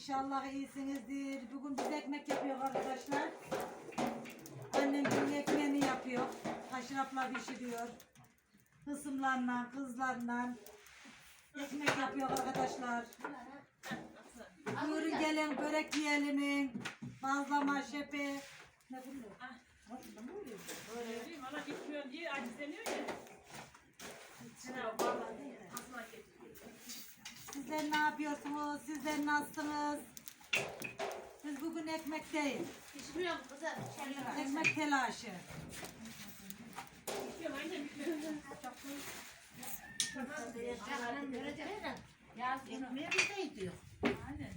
İnşallah iyisinizdir. Bugün biz ekmek yapıyor arkadaşlar. Annem bugün ekmeğini yapıyor. Haşrapla pişiriyor. Kısımlarla, kızlarla ekmek yapıyor arkadaşlar. Buyurun gelin börek yiyelim. Bazlama, şepe. Ne bunlar? Öyle değil mi? Valla gitmiyor diye acizleniyor ya. Vallahi asla getiriyor. Sizler ne yapıyorsunuz? Sizler nasılsınız? Biz bugün ekmek değil. Pişmiyor mu kızım? Ekmek telaşı. Yaz ekmeği bize gidiyor. Aynen.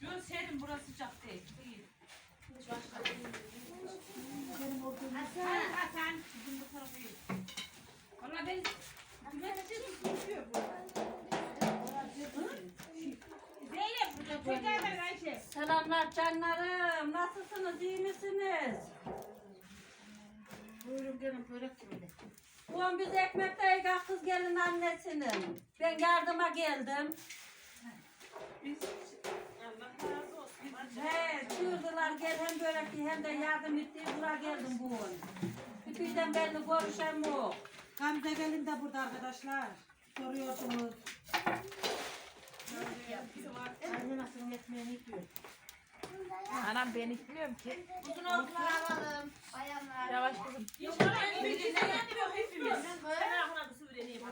Yok serin burası sıcak değil. İyi. Hasan. Hasan. Bizim bu tarafı iyi. Valla ben Zeynep burada tekrar ver Ayşe. Selamlar canlarım. Nasılsınız? iyi misiniz? Buyurun gelin börek şimdi. Bugün biz ekmekteyiz kız gelin annesinin. Ben yardıma geldim. Biz Allah razı olsun. He, çığırdılar gel hem börek ye hem de yardım etti. Buraya geldim bugün. Bütüden belli görüşem yok. Gamze gelin de burada arkadaşlar. Soruyorsunuz. Anne nasıl ekmeğini yiyor? Anam ben itmiyorum ki. Uzun oldular alalım. Bayanlar. Yavaş kızım. Yok bana hepimiz. Ben ahına kısı vereyim.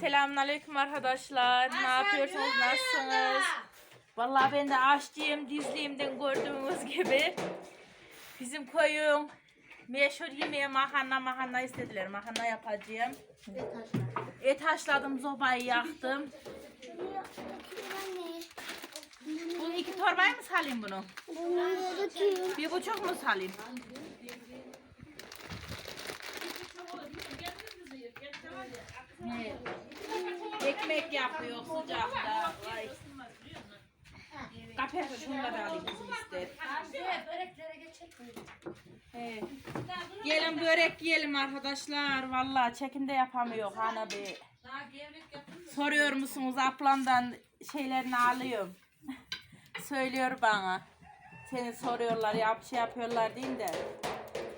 Selamünaleyküm arkadaşlar. Ne yapıyorsunuz? Nasılsınız? Vallahi ben de aşçıyım. Dizliğimden gördüğünüz gibi. Bizim koyun meşhur yemeğe makarna makarna istediler. Makarna yapacağım. Et haşladım, zobayı yaktım. Bu iki torbayı mı salayım bunu? Bir buçuk mu salayım? Evet. Ekmek yapıyor sıcakta. Vay. Kapı şunları alayım ister. Anne böreklere geçelim. Gelin börek yiyelim arkadaşlar. Vallahi çekimde yapamıyor Hana Bey. Soruyor musunuz ablamdan şeylerini alıyorum. Söylüyor bana. Seni soruyorlar yap şey yapıyorlar deyin de.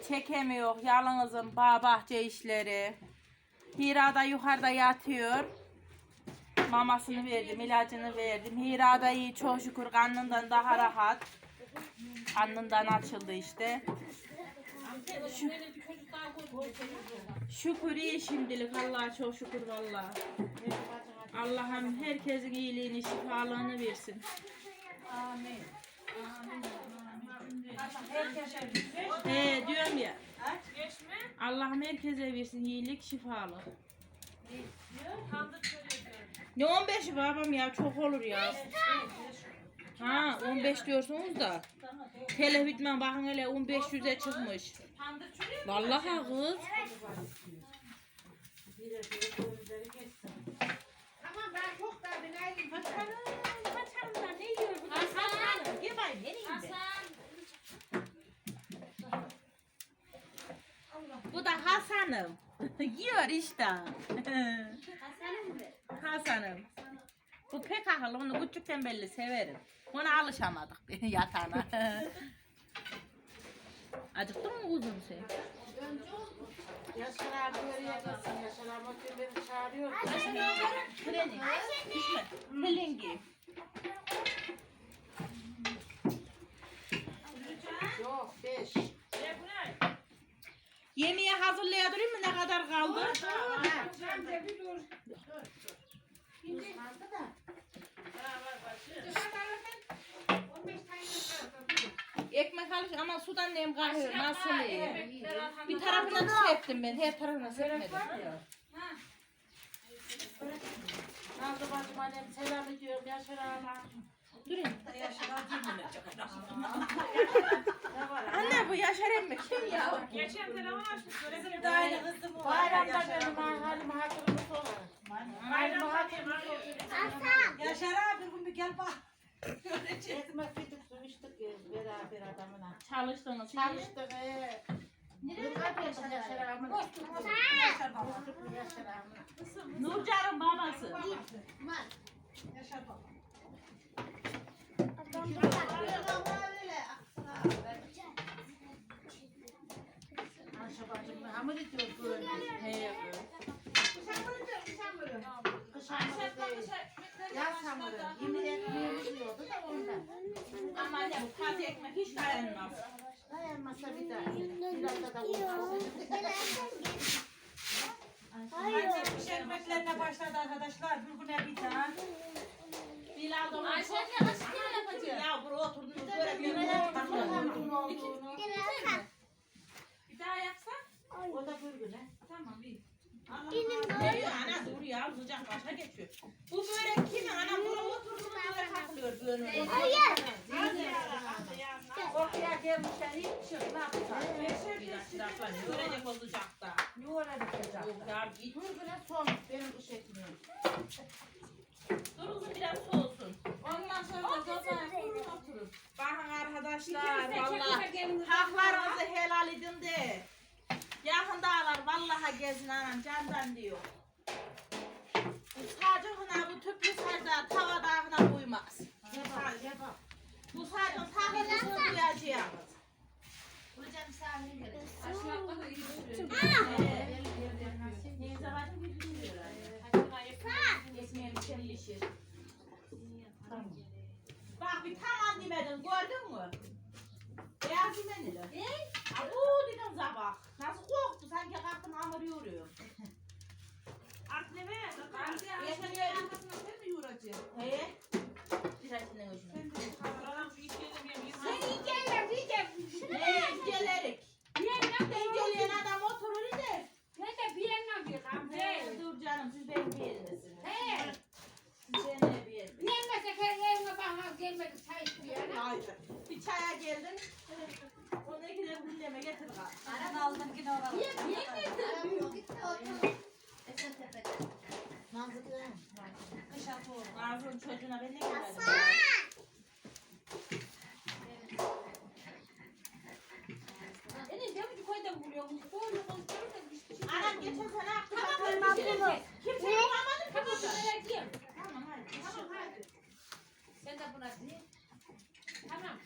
Çekemiyor yalnızım bağ bahçe işleri. Hira da yukarıda yatıyor. Mamasını verdim, ilacını verdim. Hira da iyi çok şükür karnından daha rahat. Karnından açıldı işte. Şu, şükür iyi şimdilik Allah'a çok şükür vallahi. Allah'ım herkesin iyiliğini, şifalığını versin. He diyorum ya. Allah'ım herkese versin iyilik, şifalık. Diyorum. Ne 15'i babam ya çok olur ya. Ha 15 diyorsunuz da. Televizyon bakın hele 15 yüze çıkmış. Tandır çürüyor. Vallahi kız. Tamam ben çok da binayım. Kaçarım, kaçarım da ne yiyor bu? Hasan. Gel bakayım ne yiyeyim ben? Bu da Hasan'ım. Yiyor işte. Hasan'ım. Bu pek akıllı. Onu küçükten belli severim. Ona alışamadık yatağına. Acıktın mı kuzum sen? Yaşar abi oraya gelsin. Yaşar abi beni çağırıyor. Freni. Düşme. Pelingi. Yok beş. Ne bu ne? Yemeği hazırlayabilir mi? Ne kadar. Kaldı da. Ha var bacı. Alış ama sudan nem kahve nasıl iyi? Bir tarafına serptim ben, her tarafına serpmedim. Kaldı bacım annem selam ediyorum Yaşar abi. Durun. Yaşlar Anne bu Yaşar emmi kim ya? Geçen telefon açmış. Böyle de aynı kızım var. Bayramda benim halim hatırımı sorarım. Halim hatırımı sorarım. Yaşar abi bugün bir gel bak. Ekmek yedik su içtik ya, beraber adamına. Çalıştınız. Çalıştık ee. Yıllar yaşar yaşar amına. Yaşar baba. Bozuklu yaşar amına. Nurcan'ın babası. Yaşar baba. Ayşe bacım hamur ediyor böyle. He. Kış hamuru değil. Yaz hamuru. Yemin ekmeğimiz yiyordu da ondan. Ama bu taze ekmek hiç dayanmaz. Dayanmasa bir daha. Biraz da da vurmasın. Ayçem pişirmeklerine başladı arkadaşlar. Bir güne bir tane. Bilal da Ayşe ne aşkı yapacağım? Ya buraya oturdunuz böyle bir. Bir daha yapsan. O da bir güne. Tamam bir. Geliyor ana dur ya sıcak başa geçiyor. Bu börek kimin? Ana buraya oturduğunuz böyle takılıyor böyle. Ortaya gelmişler hiç çık. Ne yapacağız? Bir dakika görecek o sıcakta. Ne olacak sıcak? Yok ya git. Bir güne son. Benim kış ekmeğim. Durun biraz soğusun. Ondan sonra da zaten oturur. Bakın arkadaşlar valla haklarınızı helal edin de. Yakında ağlar vallahi gezin anam candan diyor. Bu sacığına bu tüplü sacda tava dağına cevap. Bu sacın takılısını duyacağız. Hocam sahne gelin. Neyse bacım bir düşünüyor. Ekmeğim kirleşir. Bak bir tamam demedin gördün mü? Beyaz demedin. E? Abu dedim sabah. Nasıl korktu sanki kalktım hamur yoruyor. Akleme. Geçen yer arkasına sen mi yoracaksın? He? Diretinin ucuna. Adam şu işlerim ya. Sen inceler diyeceğim. Ne incelerik? İnceleyen adam oturur ide. He, dur canım siz benim bir yerindesiniz. Siz benim bir yerindesiniz. Hayır. Bir çaya geldin. Onu iki de gündeme getir bak. Ben aldım yine oralı. Manzıklı. Kış atı olur. Nazlı'nın çocuğuna ben ne güzel. Anam geçen sene aklı tamam, bunu. Kimse bulamadı ki burada. Tamam hadi. Tamam hadi. Sen de buna değil. Tamam.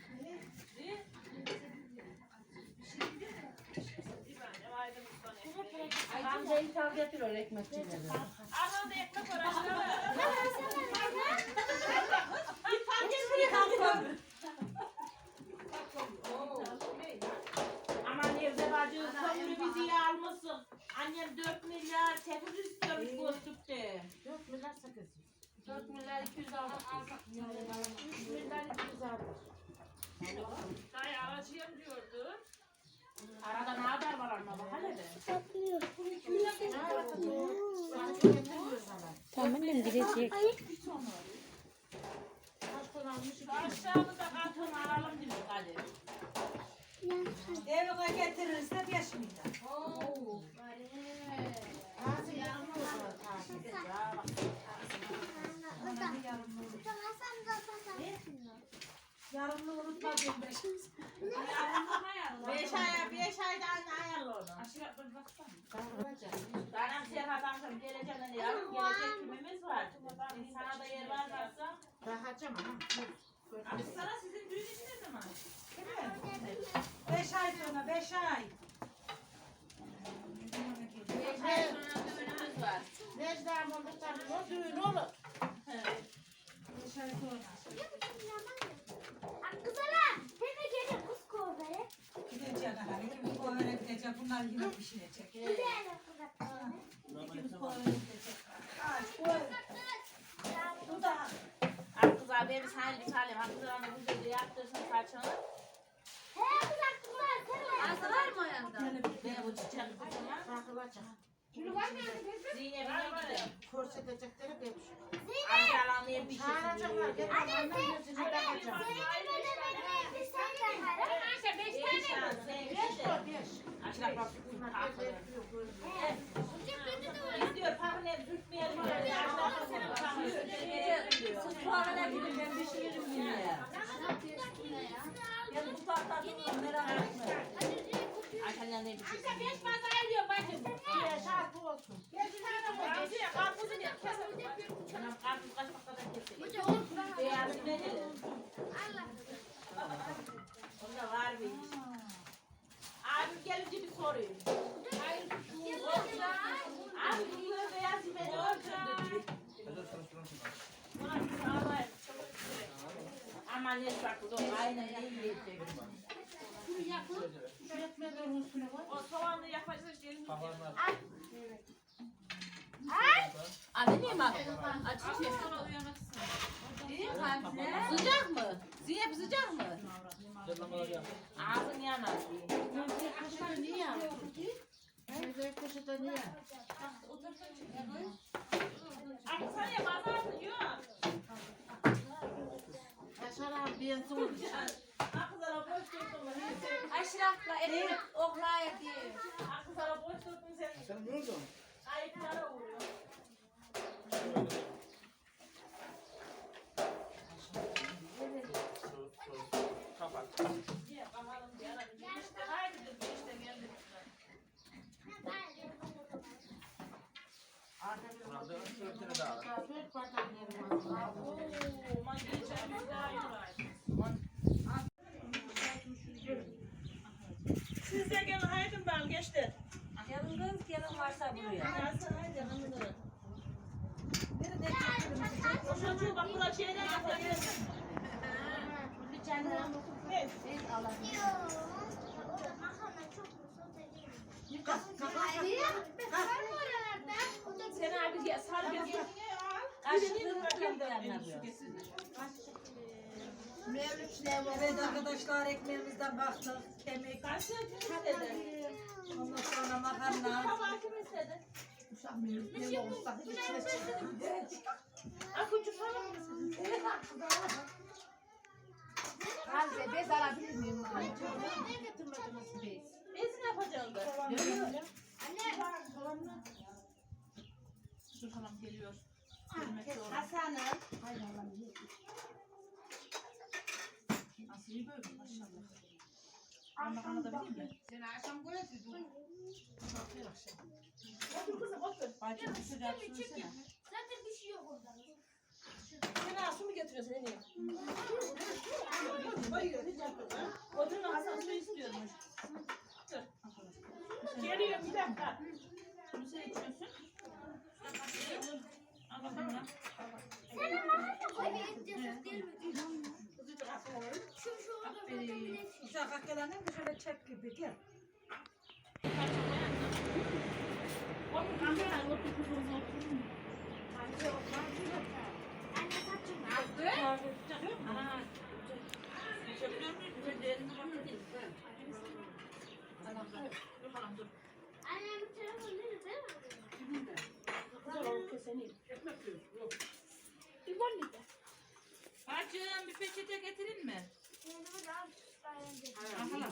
Amcayı sal getiriyor ekmekçileri. Anam da ekmek var aşağıda. Bir tane getireyim. Aman evde bacı kömürü bizi almışsın. Annem 4 milyar tekrar istiyormuş gözlükte. 4 milyar 800. 4 milyar 200 aldık. 3 milyar 200 aldık. Dayı alacağım diyordu. Arada ne haber var ama bak hele de. Tamam ben gidecek. Aşağıda karton alalım dedik hadi. Evine getirirse 5 milyar. Yarını unutma diyorum ben. Beş aya beş aydan ayarlı onu. Benim Serhat amcam geleceğim dedi yavrum gelecek kimimiz var. Sana da yer var varsa. Abi sana sizin düğün işi ne zaman? 5 ay sonra 5 ay. Beş ay sonra düğünümüz var. Necda'm olur tabii o düğün olur. 5 ay sonra. Gidecek ana. İkimiz koyuna gidecek. Bunlar yine pişirecek. İkimiz koyuna gidecek. Ay, koy. Bu da Abi kız abi bir saniye bir saniye. Hakkı da bu güzelce yaptırsın saçını. Beni bu çiçeğin kızına. Takılacak. Zeynep'ine gidelim. Korsetecekleri demiş. Amcalarına bir şey Çağıracaklar. diyor. Gel babanın yüzünü takacak. Beş an sen Beş gide. o beş. Aşağı bak. Bunlar Haklı. bekliyor, görünüyor. Biz diyor pakını hep tutmayalım. Aşağı senin pakını tutmayalım. Sıfırına gidip ben pişiririm yine. Ya bu tatlı merak etme. Ayşe'nin ne şey. Amca beş fazla ayırıyor bacım. Ee, şarkı olsun. Ramziye karpuzun ya keselim. Anam karpuz kaç kadar keselim. Beyazı ne dedi? Onda var bir iş. Abim gelince bir sorayım. Abi bunları beyaz yemeğe ne olacak? Buna bir sağlayın. Çabuk süre. Aman ne saklı aynen ne yiyecek. Şu ekmeğin üstüne koy. O soğanlı yapacağız gelin. Abi niye bak? Açık Sonra uyanırsın. Sıcak mı? Ziyep sıcak mı? Ağzın yanar. Kaşığı niye yaptın? Evde kaşığı niye? Ya bazarsın yok. Yaşar abi bir son. Akızlara boş durdun mu? Aşrafla ekmek oklaya diye. Akızlara boş durdun sen. Sen ne oldu? Ayıklara vuruyor. Niye? Bakalım bir ara bir işte. Haydi kız bir işte geldik. Dört bardaklarım var. Oo, man yiyeceğimiz daha iyi var. Siz de gelin haydi ben geçti. Gelin kız gelin varsa buraya. Gelsin haydi hanımları. O çocuğu bak buna şeyler yapacağız. Ne? Sen abi gel sarı gel. Kaşığı yanına Evet arkadaşlar ekmeğimizden baktık. Kemik. Kaç istedi? Ondan sonra makarna. Halde bez alabilir miyim? Ne getirmediniz bez? Biz ne yapacağız da? Dur hanım geliyor. Hasan'ım. Nasıl iyi böyle maşallah. Makarna da vereyim mi? Sen akşam koyarsın. Otur kızım otur. Bacım sıcak su içsene. Zaten bir şey yok orada. Sen su mu getiriyorsun en iyi? Oturun Hasan su istiyormuş. Dur. Geliyor bir dakika. Bunu sen içiyorsun. Senin mahallede koy bir değil mi? Şu şu orada zaten de Uşak gelenin şöyle çek gibi gel. Otur Hasan otur kızım otur. anne saçım. Ana. Çekiyor muyum? Ben de elimi bakayım. Tamam dur. Dur hanım dur. Annemin telefonu değil mi? Bacım bir peçete getirin mi? Al. Al hala.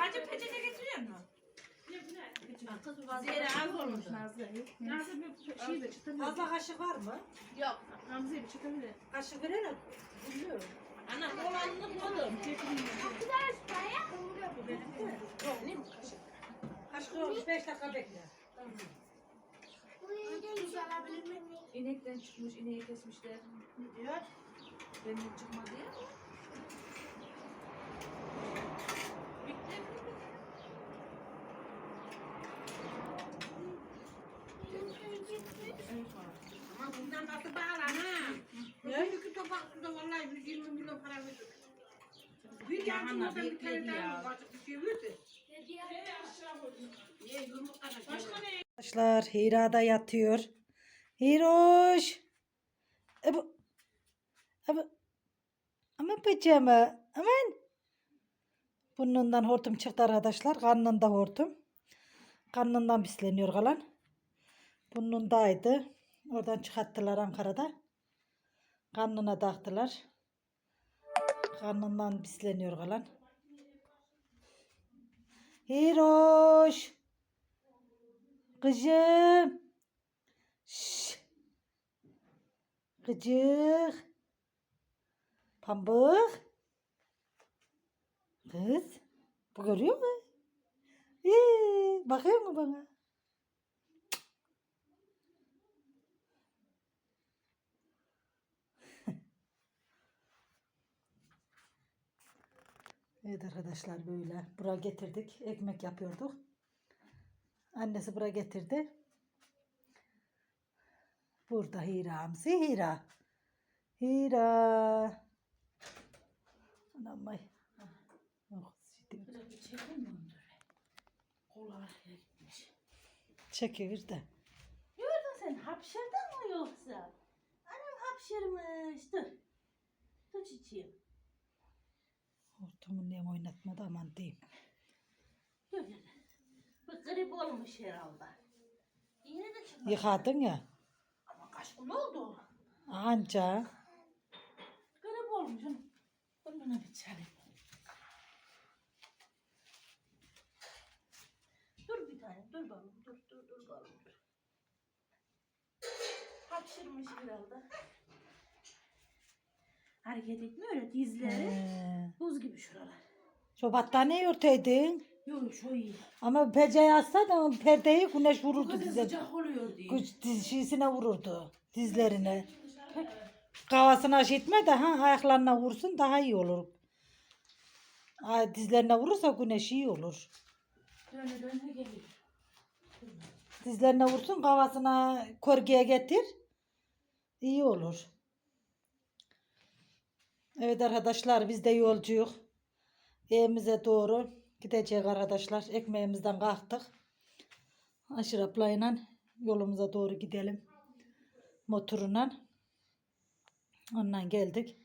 Bacım peçete getiriyor mu? Zehra az olmuş Nazlı. Nasıl bir şey de çıtır Fazla kaşık var mı? Yok. Ramziye bir çıtır ver. Kaşık verelim. Ana olanını koydum. Güzel dayan. Kaşık olmuş 5 dakika bekle. Yiyeceği güzel alabilir miyim? İnekten çıkmış, ineği kesmişler. Ne diyor? Benim çıkmadı ya. Ama bundan nasıl bağlar ha? Ne? İki tabak suda vallahi 120 milyon para verdik. Bir yancı Mahanna olsa bir ya. daha başka bir şey yumurta Başka ne? Arkadaşlar Hira da yatıyor. Hiroş. E bu. E bu. Ama pijama. Aman. Burnundan hortum çıktı arkadaşlar. Karnında hortum. Karnından pisleniyor kalan. Burnundaydı. Oradan çıkarttılar Ankara'da. Karnına taktılar. Karnından pisleniyor kalan. Hiroş. Kızım. Şşş. Gıcık. Pambık. Kız. Bu görüyor mu? Ee, bakıyor mu bana? Evet arkadaşlar böyle. Buraya getirdik. Ekmek yapıyorduk. Annesi buraya getirdi. Burada Hira'msı Hira. Hira. Anam ay. Oh, sidim. Böyle bir çekeyim mi onu? Kolay gitmiş. Çekivir de. Gördün sen hapşırdın mı yoksa? Annem hapşırmış. Dur. Dur çiçeğim. Hortumu niye oynatmadı aman diyeyim. Bu grip olmuş herhalde. Yine de çıkmadı. Yıkadın ya. Ama kaç gün oldu? Anca. Grip olmuş. Bununla bir çalayım. Dur bir tane. Dur bakalım. Dur dur dur bakalım. Hapşırmış herhalde. Hareket etmiyor ya dizleri. Ee, Buz gibi şuralar. şu battaniye örteydin. Yok şu iyi. Ama peceyi assaydın perdeyi güneş vururdu kadar dize. sıcak oluyor diye. Güç dizisine vururdu. Dizlerine. Kafasına şitme de ha ayaklarına vursun daha iyi olur. Ay, Dizlerine vurursa güneş iyi olur. Döne döne geliyor. Dizlerine vursun kafasına korgeye getir. İyi olur. Evet arkadaşlar biz de yolcuyuk. Evimize doğru gideceğiz arkadaşlar. Ekmeğimizden kalktık. Aşır ablayla yolumuza doğru gidelim. Motoruna. Ondan geldik.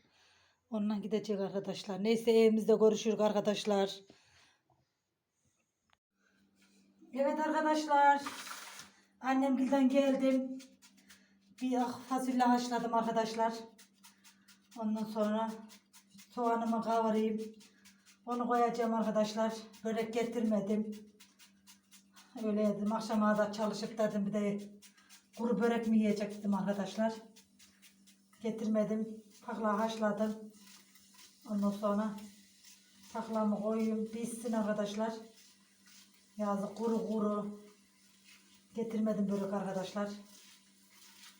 Ondan gidecek arkadaşlar. Neyse evimizde görüşürük arkadaşlar. Evet arkadaşlar. Annemgilden geldim. Bir ah- fasulye haşladım arkadaşlar. Ondan sonra soğanımı kavurayım. Onu koyacağım arkadaşlar. Börek getirmedim. Öyle dedim. Akşama da çalışıp dedim bir de kuru börek mi yiyecektim arkadaşlar. Getirmedim. Pakla haşladım. Ondan sonra paklamı koyayım. Pişsin arkadaşlar. Yazık kuru kuru. Getirmedim börek arkadaşlar.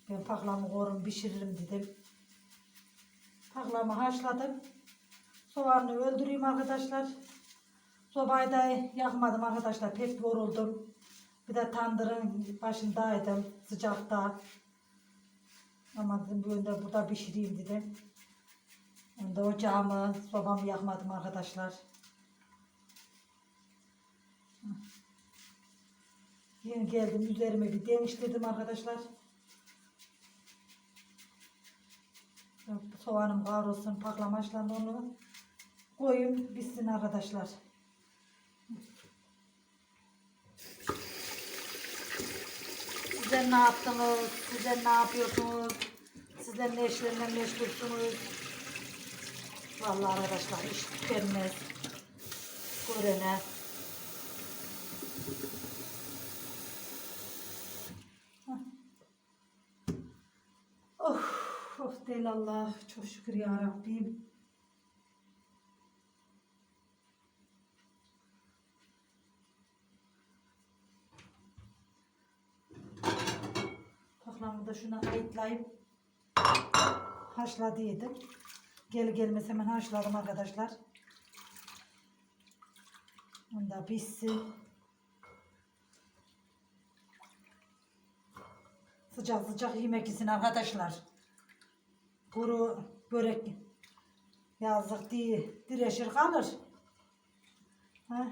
Ben paklamı korum pişiririm dedim. Paklamı haşladım. Soğanı öldüreyim arkadaşlar. Sobayı da yakmadım arkadaşlar. Pek yoruldum. Bir de tandırın başındaydım sıcakta. Ama dedim bir de burada pişireyim dedim. Ben de ocağımı, sobamı yakmadım arkadaşlar. Yeni geldim üzerime bir değiştirdim arkadaşlar. Soğanım kavrulsun, paklamaçlandı onu koyayım bitsin arkadaşlar. Sizler ne yaptınız? Sizler ne yapıyorsunuz? Sizler ne işlerle meşgulsünüz? Vallahi arkadaşlar iş tükenmez. Görene. Of değil Allah. Çok şükür ya Rabbim. Paklamı da şuna ayıtlayıp haşladıydım. Gel gelmez hemen haşladım arkadaşlar. Onu da pişsin. Sıcak sıcak yemek arkadaşlar. Kuru börek yazık diye direşir kalır. Ha?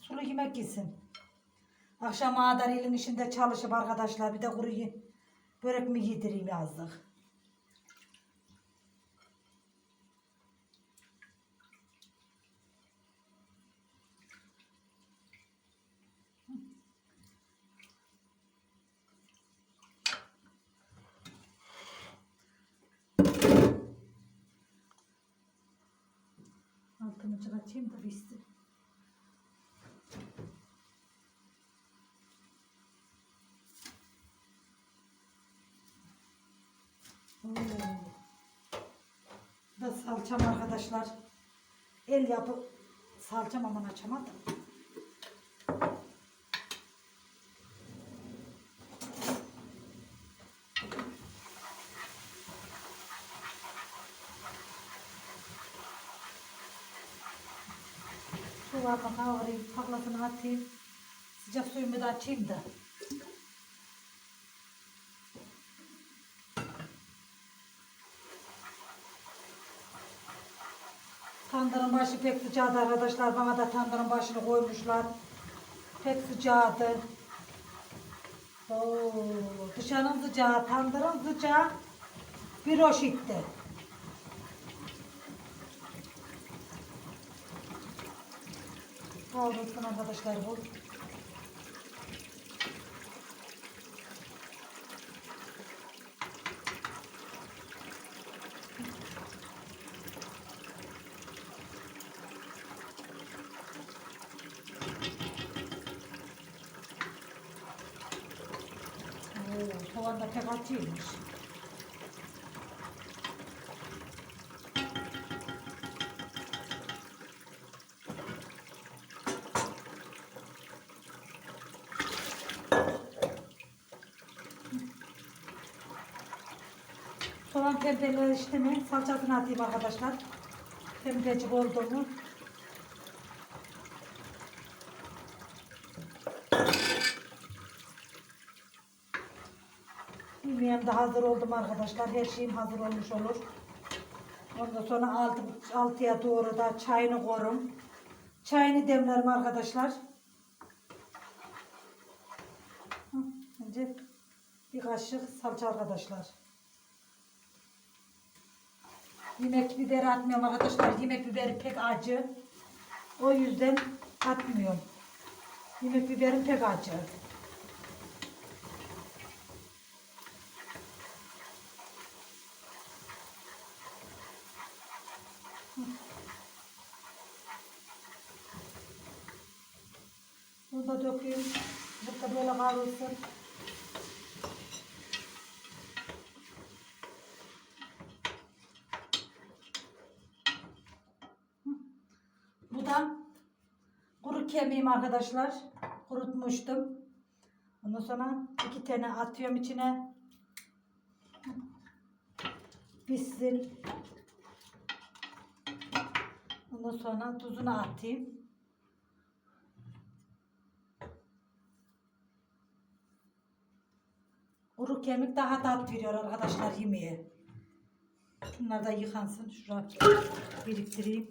Sulu yemek yesin. Akşam kadar elin işinde çalışıp arkadaşlar bir de kuru börek mi yedireyim yazdık. Biraz açayım da pişsin. Bu da salçam arkadaşlar. El yapı salçam aman açamadım. Var bak kavurayım, paklasını atayım. Sıcak suyumu da açayım da. Tandırın başı pek sıcaktı arkadaşlar. Bana da tandırın başını koymuşlar. Pek sıcaktı. Oo, dışarının sıcağı, tandırın sıcağı bir hoş itti. Kavrulsun arkadaşlar bu. Soğan da pek acıymış. Soğan pembeleşti mi salçasını atayım arkadaşlar. Pembecik oldu mu? Yemeğim de hazır oldum arkadaşlar. Her şeyim hazır olmuş olur. Ondan sonra altı, altıya doğru da çayını korum. Çayını demlerim arkadaşlar. Önce bir kaşık salça arkadaşlar. Yemek biberi atmıyorum arkadaşlar. Yemek biberi pek acı. O yüzden atmıyorum. Yemek biberim pek acı. Bunu da dökeyim. Burada böyle kavrulsun. Bu da kuru kemiğim arkadaşlar. Kurutmuştum. Ondan sonra iki tane atıyorum içine. Pişsin. Ondan sonra tuzunu atayım. Kuru kemik daha tat veriyor arkadaşlar yemeğe. Bunlar da yıkansın. Şuraya biriktireyim.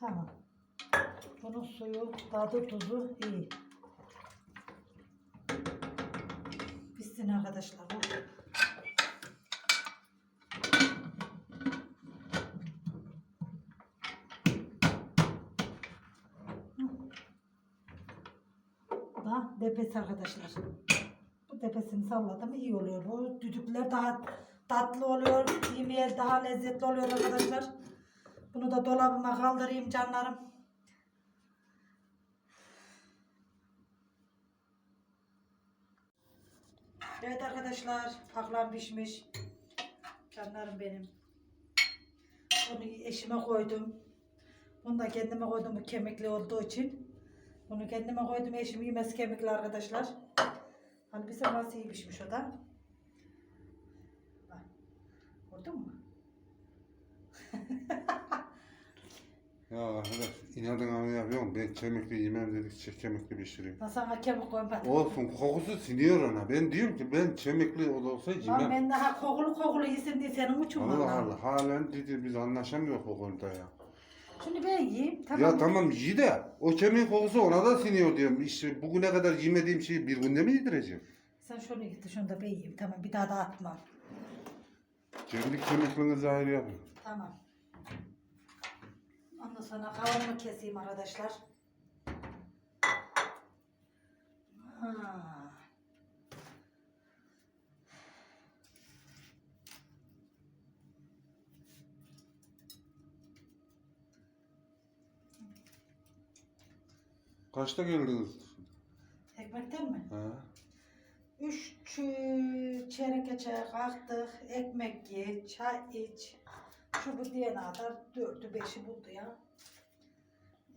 Tamam. Bunun suyu, tadı, tuzu iyi. Pişsin arkadaşlar. da depes arkadaşlar. Bu tepesini salladım iyi oluyor. Bu düdükler daha tatlı oluyor. Yemeğe daha lezzetli oluyor arkadaşlar. Bunu da dolabıma kaldırayım canlarım. Evet arkadaşlar paklam pişmiş. Canlarım benim. Bunu eşime koydum. Bunu da kendime koydum bu kemikli olduğu için. Bunu kendime koydum eşim yemez kemikli arkadaşlar. Hani bir nasıl iyi pişmiş o da. Bak. Gördün mü? Ya arkadaş inadına yapıyorum. Ben kemikli yemem dedikçe kemikli pişireyim. Ben sana kemik koymadım. Olsun kokusu siniyor ona. Ben diyorum ki ben kemikli olsa Lan yemem. ben daha kokulu kokulu yesin diye senin için Allah vallahi. Allah halen dedi biz anlaşamıyoruz o konuda ya. Şimdi ben yiyeyim. Tamam. Ya tamam yi de o kemiğin kokusu ona da siniyor diyorum. İşte bugüne kadar yemediğim şeyi bir günde mi yedireceğim? Sen şunu gitti şunu da ben yiyeyim. Tamam bir daha da atmam. Kendi kemikliğinizi ayrı yapın. Tamam. Ondan sonra kavurma keseyim arkadaşlar. Ha. Kaçta geldiniz? Ekmekten mi? Ha? Üç çeyrek geçe kalktık. Ekmek ye, çay iç. Şu bu diyene kadar dördü beşi buldu ya.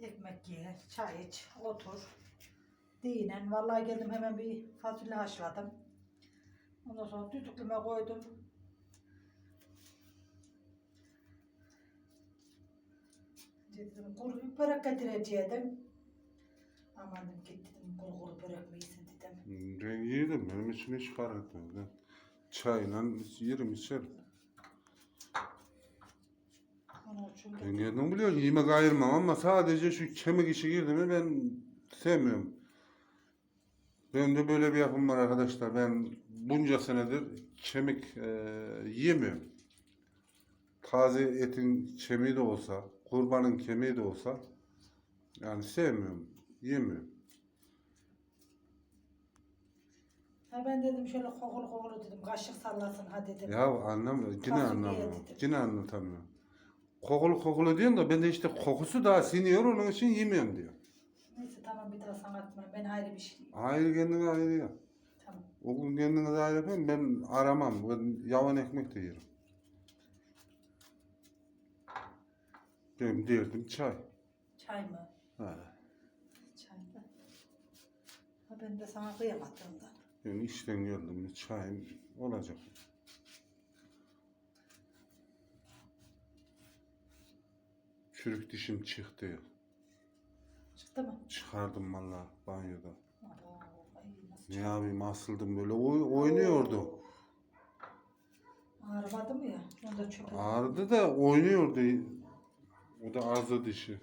Ekmek ye, çay iç, otur. Dinen. Vallahi geldim hemen bir fasulye haşladım. Ondan sonra düdüklüme koydum. Dedim kuru börek getireceğim. Aman dedim git dedim kuru kuru börek mi yesin dedim. Ben yedim. Benim fark etmez. Ben çayla yerim içerim. Ben yedim biliyorum. Yemek ayırmam ama sadece şu kemik işi girdi mi ben sevmiyorum. Ben de böyle bir yapım var arkadaşlar. Ben bunca senedir kemik e, yemiyorum. Taze etin kemiği de olsa, kurbanın kemiği de olsa yani sevmiyorum, yemiyorum. Ha ben dedim şöyle kokulu kokulu dedim. Kaşık sallasın ha dedim. Ya anlamıyorum, yine Fasulye anlamıyorum, dedim. yine anlatamıyorum. Kokulu kokulu diyorsun da ben de işte kokusu daha siniyor onun için yemiyorum diyor. Neyse tamam bir daha sana atma. Ben ayrı bir şey. Ayrı kendine ayrı ya. Tamam. O gün kendine ayrı yapayım ben aramam. Ben yavan ekmek de yerim. Benim derdim çay. Çay mı? Ha. Çay da. Ha ben de sana kıyamadığımdan. Yani işten geldim çayım olacak. Çürük dişim çıktı. Çıktı mı? Çıkardım valla banyoda. Abo, ay nasıl Ne çıktı? yapayım asıldım böyle oy- oynuyordu. Ağrımadı mı ya? Onu da çöpe. Ağrıdı da oynuyordu. O da ağzı dişi.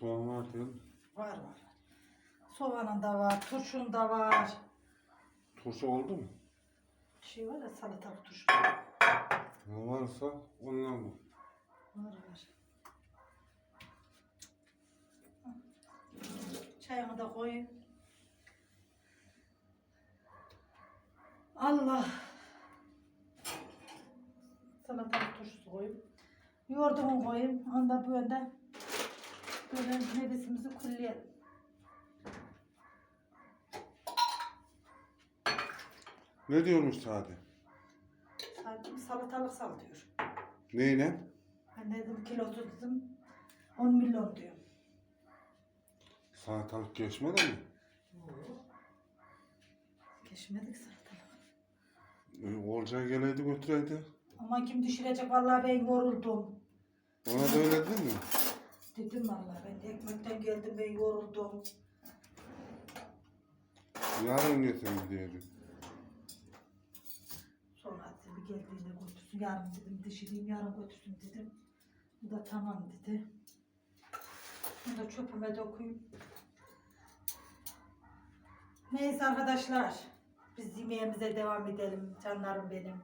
Soğan var diyorum. Var var. Soğanın da var, turşun da var. Turşu oldu mu? Şey var ya salatalık turşu. Ne varsa ondan mı? Var var. Çayımı da koyayım. Allah. Salatalık turşusu koyayım. Yoğurdumu koyayım. Onda böyle böyle nefesimizi kulleyelim. Ne diyormuş Sade? Bir salatalık sal diyor. Neyle? Ben dedim kilosu dedim 10 milyon diyor. Salatalık geçmedi mi? Geçmedik salatalık. Ee, Olcay geleydi götüreydi. Ama kim düşürecek vallahi ben yoruldum. Ona da öyle değil mi? Dedim vallahi ben de ekmekten geldim ben yoruldum. Yarın getirin diyelim. Sonra dedi geldiğinde götürsün. Yarın dedim dişileyim yarın götürsün dedim. Bu da tamam dedi. Bunu da çöpüme dokuyayım. Neyse arkadaşlar. Biz yemeğimize devam edelim. Canlarım benim.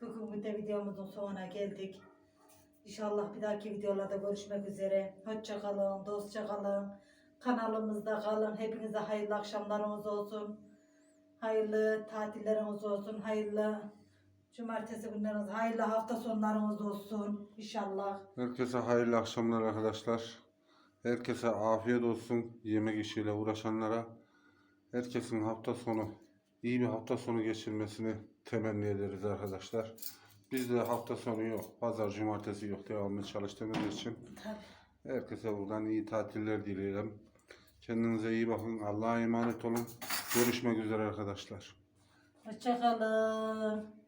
Bugün de videomuzun sonuna geldik. İnşallah bir dahaki videolarda görüşmek üzere. Hoşça kalın, dostça kalın. Kanalımızda kalın. Hepinize hayırlı akşamlarınız olsun. Hayırlı tatilleriniz olsun. Hayırlı cumartesi günleriniz, hayırlı hafta sonlarınız olsun. İnşallah. Herkese hayırlı akşamlar arkadaşlar. Herkese afiyet olsun yemek işiyle uğraşanlara. Herkesin hafta sonu, iyi bir hafta sonu geçirmesini temenni ederiz arkadaşlar. Bizde hafta sonu yok, pazar, cumartesi yok devamlı çalıştığımız için. Tabii. Herkese buradan iyi tatiller dileyelim. Kendinize iyi bakın. Allah'a emanet olun. Görüşmek üzere arkadaşlar. Hoşça kalın.